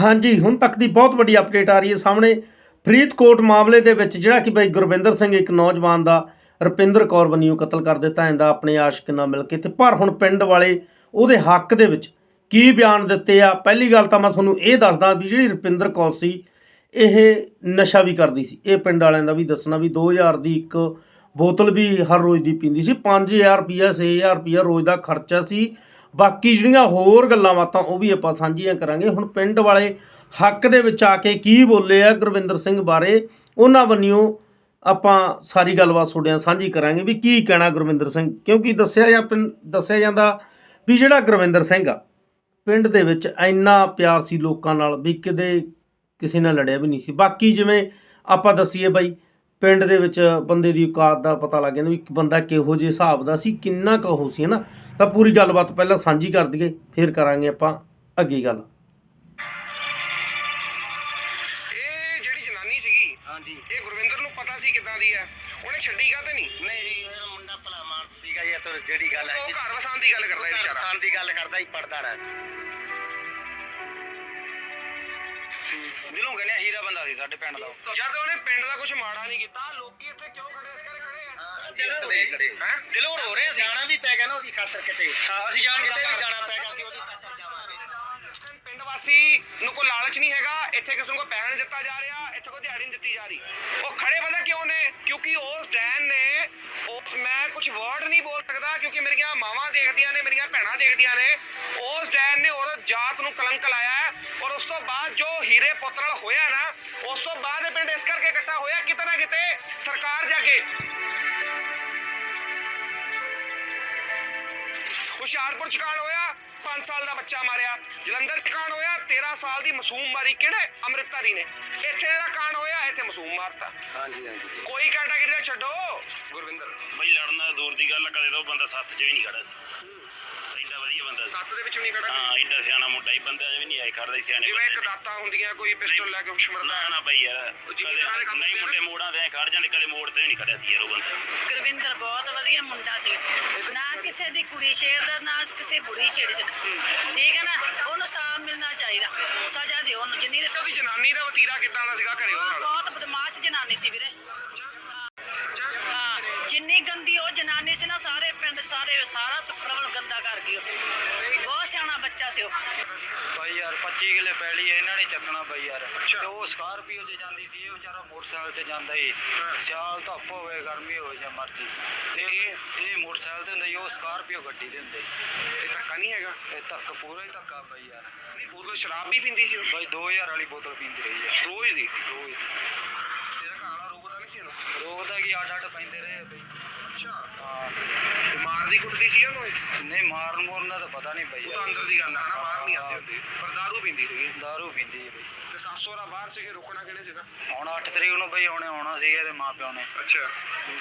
ਹਾਂਜੀ, ਹੁਣ ਤੱਕ ਦੀ ਬਹੁਤ ਵੱਡੀ ਅਪਡੇਟ ਆ ਰਹੀ ਹੈ ਸਾਹਮਣੇ। ਫਰੀਦਕੋਟ ਮਾਮਲੇ ਦੇ ਵਿੱਚ ਜਿਹੜਾ ਕਿ ਬਈ ਗੁਰਵਿੰਦਰ ਸਿੰਘ ਇੱਕ ਨੌਜਵਾਨ ਦਾ ਰੁਪਿੰਦਰ ਕੌਰ ਵੱਲੋਂ ਕਤਲ ਕਰ ਦਿੱਤਾ ਜਾਂਦਾ ਆਪਣੇ ਆਸ਼ਕ ਨਾਲ ਮਿਲ ਕੇ। ਤੇ ਪਰ ਹੁਣ ਪਿੰਡ ਵਾਲੇ ਉਹਦੇ ਹੱਕ ਦੇ ਵਿੱਚ ਕੀ ਬਿਆਨ ਦਿੱਤੇ ਆ? ਪਹਿਲੀ ਗੱਲ ਤਾਂ ਮੈਂ ਤੁਹਾਨੂੰ ਇਹ ਦੱਸਦਾ ਵੀ ਜਿਹੜੀ ਰੁਪਿੰਦਰ ਕੌਰ ਸੀ, ਇਹ ਨਸ਼ਾ ਵੀ ਕਰਦੀ ਸੀ। ਇਹ ਪਿੰਡ ਵਾਲਿਆਂ ਦਾ ਵੀ ਦੱਸਣਾ ਵੀ 2000 ਦੀ ਇੱਕ ਬੋਤਲ ਵੀ ਹਰ ਰੋਜ਼ ਦੀ ਪੀਂਦੀ ਸੀ। 5000 ਰੁਪਿਆ 6000 ਰੁਪਿਆ ਰੋਜ਼ ਦਾ ਖਰਚਾ ਸੀ। ਬਾਕੀ ਜਿਹੜੀਆਂ ਹੋਰ ਗੱਲਾਂ ਬਾਤਾਂ ਉਹ ਵੀ ਆਪਾਂ ਸਾਂਝੀਆਂ ਕਰਾਂਗੇ। ਹੁਣ ਪਿੰਡ ਵਾਲੇ ਹੱਕ ਦੇ ਵਿੱਚ ਆ ਕੇ ਕੀ ਬੋਲੇ ਆ ਗੁਰਵਿੰਦਰ ਸਿੰਘ ਬਾਰੇ, ਉਹਨਾਂ ਵੱਲੋਂ ਆਪਾਂ ਸਾਰੀ ਗੱਲਬਾਤ ਤੁਹਾਡੇ ਨਾਲ ਸਾਂਝੀ ਕਰਾਂਗੇ ਵੀ ਕੀ ਕਹਿਣਾ ਗੁਰਵਿੰਦਰ ਸਿੰਘ। ਕਿਉਂਕਿ ਦੱਸਿਆ ਜਾਂ ਪਿੰ- ਦੱਸਿਆ ਜਾਂਦਾ ਵੀ ਜਿਹੜਾ ਗੁਰਵਿੰਦਰ ਸਿੰਘ ਆ, ਪਿੰਡ ਦੇ ਵਿੱਚ ਇੰਨਾ ਪਿਆਰ ਸੀ ਲੋਕਾਂ ਨਾਲ ਵੀ ਕਿਤੇ ਕਿਸੇ ਨਾਲ ਲੜਿਆ ਵੀ ਨਹੀਂ ਸੀ। ਬਾਕੀ ਜਿਵੇਂ ਆਪਾਂ ਦੱਸੀਏ ਬਾਈ, ਪਿੰਡ ਦੇ ਵਿੱਚ ਬੰਦੇ ਦੀ ਔਕਾਤ ਦਾ ਪਤਾ ਲੱਗ ਜਾਂਦਾ ਵੀ ਇੱਕ ਬੰਦਾ ਕਿਹੋ ਜਿਹੇ ਹਿਸਾਬ ਦਾ ਸੀ, ਕਿੰਨਾ ਕੁ ਉਹ ਸੀ, ਹਨਾ? ਤਾਂ ਪੂਰੀ ਗੱਲਬਾਤ ਪਹਿਲਾਂ ਸਾਂਝੀ ਕਰ ਦਈਏ ਫਿਰ ਕਰਾਂਗੇ ਆਪਾਂ ਅੱਗੇ ਗੱਲ। ਇਹ ਜਿਹੜੀ ਜਨਾਨੀ ਸੀਗੀ ਹਾਂਜੀ। ਇਹ ਗੁਰਵਿੰਦਰ ਨੂੰ ਪਤਾ ਸੀ ਕਿੱਦਾਂ ਦੀ ਹੈ? ਉਹਨੇ ਛੱਡੀ ਕਾ ਤੇ ਨਹੀਂ? ਨਹੀਂ ਜੀ ਇਹ ਮੁੰਡਾ ਭਲਾ ਮਾਨਸ ਸੀਗਾ ਇਹ ਤਾਂ ਜਿਹੜੀ ਗੱਲ ਹੈ ਉਹ ਘਰ ਵਸਾਉਣ ਦੀ ਗੱਲ ਕਰਦਾ ਇਹ ਵਿਚਾਰਾ। ਖਾਨ ਦੀ ਗੱਲ ਕਰਦਾ ਹੀ ਪੜਦਾ ਰਿਹਾ ਦਿਲੋਂ ਕਹਿੰਦੇ ਹੀਰਾ ਬੰਦਾ ਸੀ ਸਾਡੇ ਪਿੰਡ ਦਾ ਜਦ ਉਹਨੇ ਪਿੰਡ ਦਾ ਕੁਝ ਮਾੜਾ ਨਹੀਂ ਕੀਤਾ ਲੋਕੀ ਇੱਥੇ ਕਿਉਂ ਖੜੇ ਆ ਦਿਲੋਂ ਦਿਲੋਂ ਰੋ ਰਹੇ ਸੀ ਜਾਣਾ ਵੀ ਪੈ ਗਿਆ ਨਾ ਉਹਦੀ ਖਾਤਰ ਕਿਤੇ। ਅਸੀਂ ਜਾਣ ਕਿਤੇ ਵੀ ਜਾਣਾ ਪੈ ਗਿਆ ਸੀ ਉਹਦੀ ਖਾਤਰ ਜਾਵਾਂਗੇ। ਪਿੰਡ ਵਾਸੀ ਨੂੰ ਕੋਈ ਲਾਲਚ ਨਹੀਂ ਹੈਗਾ, ਇੱਥੇ ਕਿਸੇ ਨੂੰ ਕੋਈ ਪੈਸਾ ਨਹੀਂ ਦਿੱਤਾ ਜਾ ਰਿਹਾ, ਇੱਥੇ ਕੋਈ ਦਿਹਾੜੀ ਨਹੀਂ ਦਿੱਤੀ ਜਾ ਰਹੀ। ਉਹ ਖੜੇ ਪਤਾ ਕਿਉਂ ਨੇ? ਕਿਉਂਕਿ ਉਸ ਡੈਨ ਨੇ ਉਸ ਮੈਂ ਕੁਝ ਵਰਡ ਨਹੀਂ ਬੋਲ ਸਕਦਾ, ਕਿਉਂਕਿ ਮੇਰੀਆਂ ਮਾਵਾਂ ਦੇਖਦੀਆਂ ਨੇ, ਮੇਰੀਆਂ ਭੈਣਾਂ ਦੇਖਦੀਆਂ ਨੇ। ਉਸ ਡੈਨ ਨੇ ਔਰਤ ਜਾਤ ਨੂੰ ਕਲੰਕ ਲਾਇਆ ਹੈ ਔਰ ਉਸ ਤੋਂ ਬਾਅਦ ਜੋ ਹੀਰੇ ਪੁੱਤਰਲ ਹੋਇਆ ਨਾ, ਉਸ ਤੋਂ ਬਾਅਦ ਇਹ ਪਿੰਡ ਇਸ ਕਰਕੇ ਇਕੱਠਾ ਹੋਇਆ ਕਿਤੇ ਨਾ ਕਿਤੇ ਸਰਕਾਰ ਜਾਗੇ ਹੁਸ਼ਿਆਰਪੁਰ ਚ ਕਾਂਡ ਹੋਇਆ 5 ਸਾਲ ਦਾ ਬੱਚਾ ਮਾਰਿਆ। ਜਲੰਧਰ ਚ ਕਾਂਡ ਹੋਇਆ 13 ਸਾਲ ਦੀ ਮਾਸੂਮ ਮਾਰੀ ਕਿਹੜੇ? ਅੰਮ੍ਰਿਤਧਾਰੀ ਨੇ। ਇੱਥੇ ਜਿਹੜਾ ਕਾਂਡ ਹੋਇਆ ਇੱਥੇ ਮਾਸੂਮ ਮਾਰਤਾ। ਹਾਂਜੀ ਹਾਂਜੀ। ਕੋਈ ਕੈਟਾਗਰੀ ਦਾ ਛੱਡੋ। ਗੁਰਵਿੰਦਰ ਬਈ ਲੜਨਾ ਦੂਰ ਦੀ ਗੱਲ ਆ, ਕਦੇ ਤਾਂ ਉਹ ਬੰਦਾ ਸੱਤ 'ਚ ਵੀ ਨਹੀਂ ਖੜਾ ਸੀ। ਬੰਦਾ ਸੀ। ਸੱਤ ਦੇ ਵਿੱਚ ਵੀ ਨਹੀਂ ਖੜਾ ਹਾਂ ਇੰਨਾ ਸਿਆਣਾ ਮੁੰਡਾ ਹੀ ਬੰਦਾ ਵੀ ਨਹੀਂ ਆਏ ਖੜਦਾ ਸੀ ਸਿਆਣੇ ਜਿਵੇਂ ਇੱਕ ਬੰਦੇ ਦਾਤਾ ਹੁੰਦੀਆਂ ਕੋਈ ਪਿਸਟਲ ਲੈ ਕੇ ਦੁਸ਼ਮਣ ਨਾ ਨਾ ਬਈ ਯਾਰ ਜਿਵੇਂ ਕਦੇ ਸਾਰੇ ਕੰਮ ਨਹੀਂ ਹੁੰਦੇ ਮੁੰਡੇ ਮੋੜਾਂ ਤੇ ਐਂ ਖੜ ਜਾਂਦੇ ਕਦੇ ਮੋੜ ਤੇ ਨਹੀਂ ਖੜਿਆ ਸੀ ਯਾਰ ਉਹ ਬੰਦਾ। ਗੁਰਵਿੰਦਰ ਬਹੁਤ ਵਧੀਆ ਮੁੰਡਾ ਸੀ। ਨਾ ਕਿਸੇ ਦੀ ਕੁੜੀ ਛੇੜਦਾ ਨਾ ਕਿਸੇ ਬੁੜੀ ਛੇੜੀ ਸੀ ਠੀਕ ਹੈ ਨਾ? ਉਹਨੂੰ ਸਾਥ ਮਿਲਣਾ ਚਾਹੀਦਾ। ਸਜ਼ਾ ਦਿਓ ਉਹਨੂੰ ਜਿੰਨੀ ਦੇ ਉਹਦੀ ਜਨਾਨੀ ਦਾ ਵਤੀਰਾ ਕਿੱਦਾਂ ਦਾ ਸੀਗਾ ਘਰੇ ਉਹ ਨਾਲ? ਬਹੁਤ ਬਦਮਾਸ਼ ਜਨਾਨੀ ਸੀ ਵੀਰੇ। ਹਾਂ ਜਿੰਨੀ ਗੰਦੀ ਉਹ ਜਨਾਨੀ ਸੀ ਨਾ ਸਾਰੇ ਪਿੰਡ ਸਾਰੇ ਸਾਰਾ ਸੁਖਰਵਲ ਗੰਦਾ ਕਰ ਗਈ ਉਹ। ਬਹੁਤ ਸਿਆਣਾ ਬੱਚਾ ਸੀ ਉਹ। ਬਾਈ ਯਾਰ 25 ਕਿਲੇ ਪੈਲੀ ਇਹਨਾਂ ਨੇ ਚੱਕਣਾ ਬਾਈ ਯਾਰ। ਤੇ ਉਹ ਸਕਾਰਪੀਓ 'ਚ ਜਾਂਦੀ ਸੀ ਇਹ ਵਿਚਾਰਾ ਮੋਟਰਸਾਈਕਲ ਤੇ ਜਾਂਦਾ ਸੀ। ਸਿਆਲ ਧੁੱਪ ਹੋਵੇ ਗਰਮੀ ਹੋਵੇ ਜਾਂ ਮਰਜ਼ੀ। ਤੇ ਇਹ ਇਹ ਮੋਟਰਸਾਈਕਲ ਤੇ ਹੁੰਦਾ ਸੀ ਉਹ ਸਕਾਰਪੀਓ ਗੱਡੀ ਤੇ ਹੁੰਦੇ ਸੀ। ਇਹ ਧੱਕਾ ਨਹੀਂ ਹੈਗਾ? ਇਹ ਤੱਕ ਪੂਰਾ ਹੀ ਧੱਕਾ ਬਾਈ ਯਾਰ। ਨਹੀਂ ਬੋਤਲ ਸ਼ਰਾਬ ਵੀ ਪੀਂਦੀ ਸੀ ਉਹ? ਬਾਈ 2000 ਵਾਲੀ ਬੋਤਲ ਪੀਂਦੀ ਰਹੀ ਹੈ ਰੋਜ਼ ਦੀ ਰੋਜ਼ ਤੇਰਾ ਰੋਕਦਾ ਕੀ ਅੱਡ ਅੱਡ ਪੈਂਦੇ ਰਹੇ ਬਈ। ਅੱਛਾ। ਹਾਂ। ਤੇ ਮਾਰਦੀ ਕੁੱਟਦੀ ਸੀ ਉਹਨੂੰ ਇਹ? ਨਹੀਂ ਮਾਰਨ ਮੋਰਨ ਦਾ ਤਾਂ ਪਤਾ ਨਹੀਂ ਬਈ। ਉਹ ਤਾਂ ਅੰਦਰ ਦੀ ਗੱਲ ਹੈ ਹਨਾ ਬਾਹਰ ਨਹੀਂ ਆਉਂਦੀ ਹੁੰਦੀ। ਪਰ ਦਾਰੂ ਪੀਂਦੀ ਸੀਗੀ। ਦਾਰੂ ਪੀਂਦੀ ਹੈ ਬਈ। ਤੇ ਸੱਸ ਉਹਦਾ ਬਾਹਰ ਸੀਗੇ ਰੋਕਣਾ ਕਿਹਨੇ ਸੀਗਾ? ਹੁਣ 8 ਤਰੀਕ ਨੂੰ ਬਈ ਉਹਨੇ ਆਉਣਾ ਸੀਗਾ ਇਹਦੇ ਮਾਪਿਆਂ ਨੇ। ਅੱਛਾ।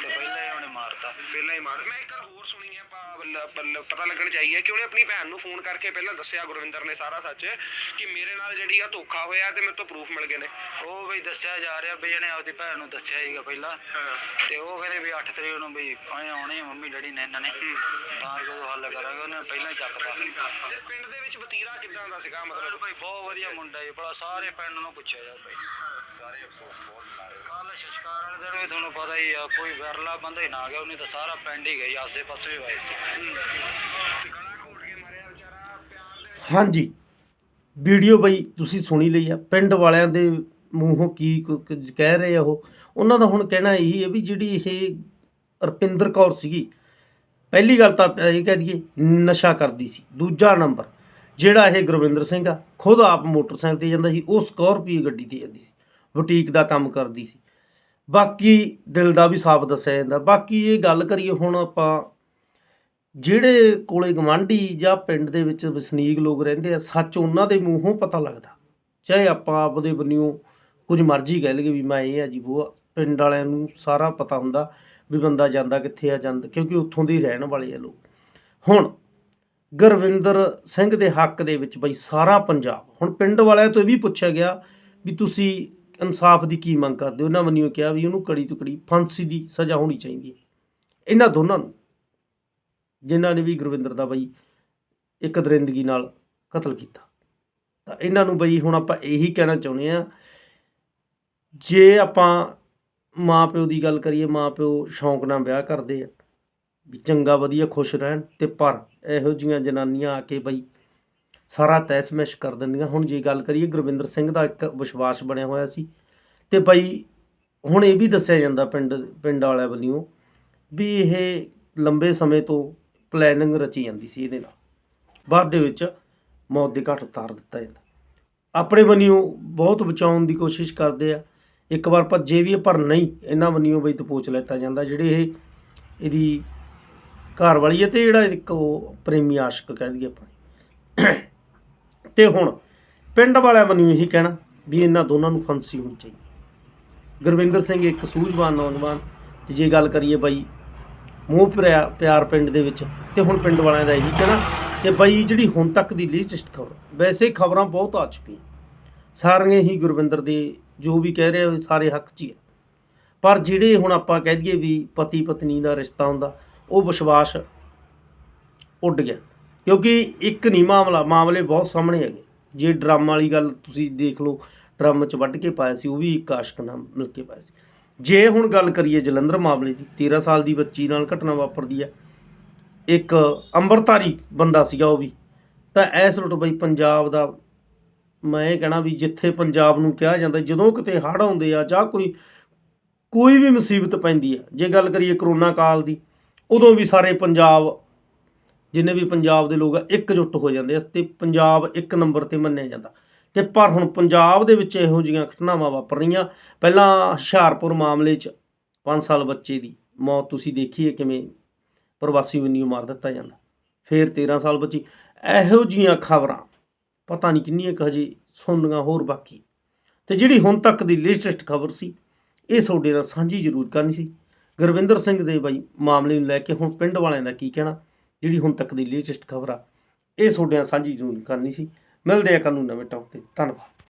ਤੇ ਪਹਿਲਾਂ ਹੀ ਉਹਨੇ ਮਾਰਤਾ। ਪਹਿਲਾਂ ਹੀ ਮਾਰ ਮੈਂ ਇੱਕ ਗੱਲ ਹੋਰ ਸੁਣੀ ਹੈ ਪਾ- ਬੱਲ- ਪਤਾ ਲੱਗਣ ਚਾਹੀਏ ਕਿ ਉਹਨੇ ਆਪਣੀ ਭੈਣ ਨੂੰ ਫੋਨ ਕਰਕੇ ਪਹਿਲਾਂ ਦੱਸਿਆ ਗੁਰਵਿੰਦਰ ਨੇ ਸਾਰਾ ਸੱਚ ਕਿ ਮੇਰੇ ਨਾਲ ਜਿਹੜੀ ਆ ਧੋਖਾ ਹੋਇਆ ਤੇ ਮੇਰੇ ਤੋਂ ਪ੍ਰੂਫ ਮਿਲ ਗਏ ਨੇ। ਉਹ ਬਈ ਦੱਸਿਆ ਜਾ ਰਿਹਾ ਬਈ ਇਹਨੇ ਆਪਦੀ ਭੈਣ ਨੂੰ ਦੱਸਿਆ ਸੀਗਾ ਪਹਿਲਾਂ। ਤੇ ਉਹ ਕਹਿੰਦੇ ਵੀ 8 ਤਰੀਕ ਨੂੰ ਬਈ ਆਏ ਆਉਣੇ ਆ ਮੰਮੀ ਡੈਡੀ ਨੇ ਇਹਨਾਂ ਨੇ। ਤਾਂ ਜਦੋਂ ਹੱਲ ਕਰਾਂਗੇ ਉਹਨੇ ਪਹਿਲਾਂ ਹੀ ਚੱਕਤਾ। ਤੇ ਪਿੰਡ ਦੇ ਵਿੱਚ ਵਤੀਰਾ ਕਿੱਦਾਂ ਦਾ ਸੀਗਾ ਮਤਲਬ? ਬਈ ਬਹੁਤ ਵਧੀਆ ਮੁੰਡਾ ਜੀ ਬੜਾ ਸਾਰੇ ਪਿੰਡ ਨੂੰ ਪੁੱਛਿਆ ਜਾ ਬਈ ਸਾਰੇ ਅਫਸੋਸ ਬਹੁਤ ਕੱਲ ਸ਼ਸ਼ਕਾਰ ਵਾਲੇ ਦਿਨ ਵੀ ਤੁਹਾਨੂੰ ਪਤਾ ਹੀ ਆ ਕੋਈ ਵਿਰਲਾ ਬੰਦਾ ਹੀ ਨਾ ਗਿਆ ਉਹਨੇ ਤਾਂ ਸਾਰਾ ਪਿੰਡ ਹੀ ਗਈ ਆਸੇ ਪਾਸੇ ਵੀ ਵਾਈ ਸੀ। ਗਲਾ ਘੋਟ ਕੇ ਮਾਰਿਆ ਵਿਚਾਰਾ ਪਿਆਰ ਦੇ ਹਾਂਜੀ। ਵੀਡੀਓ ਬਈ ਤੁਸੀਂ ਸੁਣੀ ਲਈ ਆ ਪਿੰਡ ਵਾਲਿਆਂ ਦੇ ਮੂੰਹੋਂ ਕੀ ਕਹਿ ਰਹੇ ਆ ਉਹ। ਉਹਨਾਂ ਦਾ ਹੁਣ ਕਹਿਣਾ ਇਹੀ ਹੈ ਵੀ ਜਿਹੜੀ ਇਹ ਰਪਿੰਦਰ ਕੌਰ ਸੀਗੀ ਪਹਿਲੀ ਗੱਲ ਤਾਂ ਇਹ ਕਹਿ ਦਈਏ ਨਸ਼ਾ ਕਰਦੀ ਸੀ। ਦੂਜਾ ਨੰਬਰ ਜਿਹੜਾ ਇਹ ਗੁਰਵਿੰਦਰ ਸਿੰਘ ਆ, ਖੁਦ ਆਪ ਮੋਟਰਸਾਈਕਲ ਤੇ ਜਾਂਦਾ ਸੀ, ਉਹ ਸਕੋਰਪੀਓ ਗੱਡੀ ਤੇ ਜਾਂਦੀ ਸੀ, ਬੁਟੀਕ ਦਾ ਕੰਮ ਕਰਦੀ ਸੀ। ਬਾਕੀ ਦਿਲ ਦਾ ਵੀ ਸਾਫ਼ ਦੱਸਿਆ ਜਾਂਦਾ। ਬਾਕੀ ਇਹ ਗੱਲ ਕਰੀਏ ਹੁਣ ਆਪਾਂ, ਜਿਹੜੇ ਕੋਲੇ ਗਵਾਂਢੀ ਜਾਂ ਪਿੰਡ ਦੇ ਵਿੱਚ ਵਸਨੀਕ ਲੋਕ ਰਹਿੰਦੇ ਆ, ਸੱਚ ਉਹਨਾਂ ਦੇ ਮੂੰਹੋਂ ਪਤਾ ਲੱਗਦਾ। ਚਾਹੇ ਆਪਾਂ ਆਪਦੇ ਬੰਨਿਓ ਕੁਝ ਮਰਜ਼ੀ ਕਹਿ ਲਈਏ ਵੀ ਮੈਂ ਇਹ ਆ ਜੀ, ਉਹ ਪਿੰਡ ਵਾਲਿਆਂ ਨੂੰ ਸਾਰਾ ਪਤਾ ਹੁੰਦਾ ਵੀ ਬੰਦਾ ਜਾਂਦਾ ਕਿੱਥੇ ਆ, ਜਾਂਦਾ, ਕਿਉਂਕਿ ਉੱਥੋਂ ਦੇ ਰਹਿਣ ਵਾਲੇ ਆ ਲੋਕ। ਹੁਣ ਗੁਰਵਿੰਦਰ ਸਿੰਘ ਦੇ ਹੱਕ ਦੇ ਵਿੱਚ ਬਈ ਸਾਰਾ ਪੰਜਾਬ। ਹੁਣ ਪਿੰਡ ਵਾਲਿਆਂ ਤੋਂ ਇਹ ਵੀ ਪੁੱਛਿਆ ਗਿਆ ਵੀ ਤੁਸੀਂ ਇਨਸਾਫ ਦੀ ਕੀ ਮੰਗ ਕਰਦੇ ਹੋ? ਉਹਨਾਂ ਵੱਲੋਂ ਕਿਹਾ ਵੀ ਉਹਨੂੰ ਕੜੀ ਤੋਂ ਕੜੀ ਫਾਂਸੀ ਦੀ ਸਜ਼ਾ ਹੋਣੀ ਚਾਹੀਦੀ ਹੈ। ਇਹਨਾਂ ਦੋਨਾਂ ਨੂੰ, ਜਿਨ੍ਹਾਂ ਨੇ ਵੀ ਗੁਰਵਿੰਦਰ ਦਾ ਬਈ ਇੱਕ ਦਰਿੰਦਗੀ ਨਾਲ ਕਤਲ ਕੀਤਾ। ਤਾਂ ਇਹਨਾਂ ਨੂੰ ਬਈ ਹੁਣ ਆਪਾਂ ਇਹੀ ਕਹਿਣਾ ਚਾਹੁੰਦੇ ਆ ਜੇ ਆਪਾਂ ਮਾਂ ਪਿਓ ਦੀ ਗੱਲ ਕਰੀਏ, ਮਾਂ ਪਿਓ ਸ਼ੌਂਕ ਨਾਲ ਵਿਆਹ ਕਰਦੇ ਆ ਵੀ ਚੰਗਾ ਵਧੀਆ ਖੁਸ਼ ਰਹਿਣ ਤੇ ਪਰ ਇਹੋ ਜੀਆਂ ਜਨਾਨੀਆਂ ਆ ਕੇ ਬਈ ਸਾਰਾ ਤੈਸਮੈਸ਼ ਕਰ ਦਿੰਦੀਆਂ। ਹੁਣ ਜੇ ਗੱਲ ਕਰੀਏ ਗੁਰਵਿੰਦਰ ਸਿੰਘ ਦਾ ਇੱਕ ਵਿਸ਼ਵਾਸ ਬਣਿਆ ਹੋਇਆ ਸੀ ਤੇ ਬਈ ਹੁਣ ਇਹ ਵੀ ਦੱਸਿਆ ਜਾਂਦਾ ਪਿੰਡ ਪਿੰਡ ਵਾਲਿਆਂ ਵੱਲੋਂ ਵੀ ਇਹ ਲੰਬੇ ਸਮੇਂ ਤੋਂ ਪਲੈਨਿੰਗ ਰਚੀ ਜਾਂਦੀ ਸੀ ਇਹਦੇ ਨਾਲ। ਬਾਅਦ ਦੇ ਵਿੱਚ ਮੌਤ ਦੇ ਘਾਟ ਉਤਾਰ ਦਿੱਤਾ ਜਾਂਦਾ। ਆਪਣੇ ਵੱਲੋਂ ਬਹੁਤ ਬਚਾਉਣ ਦੀ ਕੋਸ਼ਿਸ਼ ਕਰਦੇ ਆ। ਇੱਕ ਵਾਰ ਭੱਜੇ ਵੀ ਪਰ ਨਹੀਂ, ਇਹਨਾਂ ਵੱਲੋਂ ਬਈ ਦਪੋਚ ਲੈਤਾ ਜਾਂਦਾ। ਜਿਹੜੇ ਇਹ, ਇਹਦੀ ਘਰ ਵਾਲੀ ਹੈ ਤੇ ਜਿਹੜਾ ਇੱਕ ਉਹ ਪ੍ਰੇਮੀ ਆਸ਼ਕ ਕਹਿ ਦਈਏ ਆਪਾਂ ਤੇ ਹੁਣ ਪਿੰਡ ਵਾਲਿਆਂ ਵੱਲੋਂ ਇਹੀ ਕਹਿਣਾ ਵੀ ਇਹਨਾਂ ਦੋਨਾਂ ਨੂੰ ਫਾਂਸੀ ਹੋਣੀ ਚਾਹੀਦੀ। ਗੁਰਵਿੰਦਰ ਸਿੰਘ ਇੱਕ ਸੂਝਵਾਨ ਨੌਜਵਾਨ, ਤੇ ਜੇ ਗੱਲ ਕਰੀਏ ਬਾਈ ਮੋਹ ਪਿਆਰ ਪਿਆਰ ਪਿੰਡ ਦੇ ਵਿੱਚ, ਤੇ ਹੁਣ ਪਿੰਡ ਵਾਲਿਆਂ ਦਾ ਇਹੀ ਕਹਿਣਾ ਕਿ ਬਾਈ ਜਿਹੜੀ ਹੁਣ ਤੱਕ ਦੀ ਲੇਟੈਸਟ ਖਬਰ, ਵੈਸੇ ਖਬਰਾਂ ਬਹੁਤ ਆ ਚੁੱਕੀਆਂ। ਸਾਰੀਆਂ ਹੀ ਗੁਰਵਿੰਦਰ ਦੇ ਜੋ ਵੀ ਕਹਿ ਰਹੇ ਉਹ ਸਾਰੇ ਹੱਕ 'ਚ ਹੀ ਹੈ ਪਰ ਜਿਹੜੇ ਹੁਣ ਆਪਾਂ ਕਹਿ ਦਈਏ ਵੀ ਪਤੀ ਪਤਨੀ ਦਾ ਰਿਸ਼ਤਾ ਹੁੰਦਾ ਉਹ ਵਿਸ਼ਵਾਸ ਉੱਡ ਗਿਆ। ਕਿਉਂਕਿ ਇੱਕ ਨਹੀਂ ਮਾਮਲਾ, ਮਾਮਲੇ ਬਹੁਤ ਸਾਹਮਣੇ ਹੈਗੇ। ਜੇ ਡਰਮ ਵਾਲੀ ਗੱਲ ਤੁਸੀਂ ਦੇਖ ਲਓ, ਡਰਮ 'ਚ ਵੱਢ ਕੇ ਪਾਇਆ ਸੀ, ਉਹ ਵੀ ਇੱਕ ਆਸ਼ਕ ਨਾਲ ਮਿਲ ਕੇ ਪਾਇਆ ਸੀ। ਜੇ ਹੁਣ ਗੱਲ ਕਰੀਏ ਜਲੰਧਰ ਮਾਮਲੇ ਦੀ 13 ਸਾਲ ਦੀ ਬੱਚੀ ਨਾਲ ਘਟਨਾ ਵਾਪਰਦੀ ਹੈ। ਇੱਕ ਅੰਮ੍ਰਿਤਧਾਰੀ ਬੰਦਾ ਸੀਗਾ ਉਹ ਵੀ। ਤਾਂ ਐਸ ਰੁੱਟ ਬਈ ਪੰਜਾਬ ਦਾ, ਮੈਂ ਇਹ ਕਹਿਣਾ ਵੀ ਜਿੱਥੇ ਪੰਜਾਬ ਨੂੰ ਕਿਹਾ ਜਾਂਦਾ, ਜਦੋਂ ਕਿਤੇ ਹੜ੍ਹ ਆਉਂਦੇ ਆ ਜਾਂ ਕੋਈ ਕੋਈ ਵੀ ਮੁਸੀਬਤ ਪੈਂਦੀ ਆ ਜੇ ਗੱਲ ਕਰੀਏ ਕਰੋਨਾ ਕਾਲ ਦੀ ਉਦੋਂ ਵੀ ਸਾਰੇ ਪੰਜਾਬ, ਜਿੰਨੇ ਵੀ ਪੰਜਾਬ ਦੇ ਲੋਕ ਆ, ਇਕਜੁੱਟ ਹੋ ਜਾਂਦੇ ਆ, ਤੇ ਪੰਜਾਬ ਇੱਕ ਨੰਬਰ ਤੇ ਮੰਨਿਆ ਜਾਂਦਾ। ਤੇ ਪਰ ਹੁਣ ਪੰਜਾਬ ਦੇ ਵਿੱਚ ਇਹੋ ਜਿਹੀਆਂ ਘਟਨਾਵਾਂ ਵਾਪਰ ਰਹੀਆਂ। ਪਹਿਲਾਂ ਹੁਸ਼ਿਆਰਪੁਰ ਮਾਮਲੇ 'ਚ 5 ਸਾਲ ਬੱਚੇ ਦੀ ਮੌਤ ਤੁਸੀਂ ਦੇਖੀਏ ਕਿਵੇਂ ਪ੍ਰਵਾਸੀ ਵੰਨੀਓ ਮਾਰ ਦਿੱਤਾ ਜਾਂਦਾ। ਫਿਰ 13 ਸਾਲ ਬੱਚੀ। ਇਹੋ ਜਿਹੀਆਂ ਖਬਰਾਂ ਪਤਾ ਨਹੀਂ ਕਿੰਨੀਆਂ ਕੁ ਹਜੇ ਸੁਣਨੀਆਂ ਹੋਰ ਬਾਕੀ। ਤੇ ਜਿਹੜੀ ਹੁਣ ਤੱਕ ਦੀ ਲੇਟੈਸਟ ਖਬਰ ਸੀ, ਇਹ ਤੁਹਾਡੇ ਨਾਲ ਸਾਂਝੀ ਜ਼ਰੂਰ ਕਰਨੀ ਸੀ। ਗੁਰਵਿੰਦਰ ਸਿੰਘ ਦੇ ਬਾਈ ਮਾਮਲੇ ਨੂੰ ਲੈ ਕੇ ਹੁਣ ਪਿੰਡ ਵਾਲਿਆਂ ਦਾ ਕੀ ਕਹਿਣਾ, ਜਿਹੜੀ ਹੁਣ ਤੱਕ ਦੀ ਲੇਟੈਸਟ ਖਬਰ ਆ, ਇਹ ਤੁਹਾਡੇ ਨਾਲ ਸਾਂਝੀ ਜ਼ਰੂਰ ਕਰਨੀ ਸੀ। ਮਿਲਦੇ ਆ ਕੱਲ੍ਹ ਨੂੰ ਨਵੇਂ ਟੌਪ ਤੇ। ਧੰਨਵਾਦ।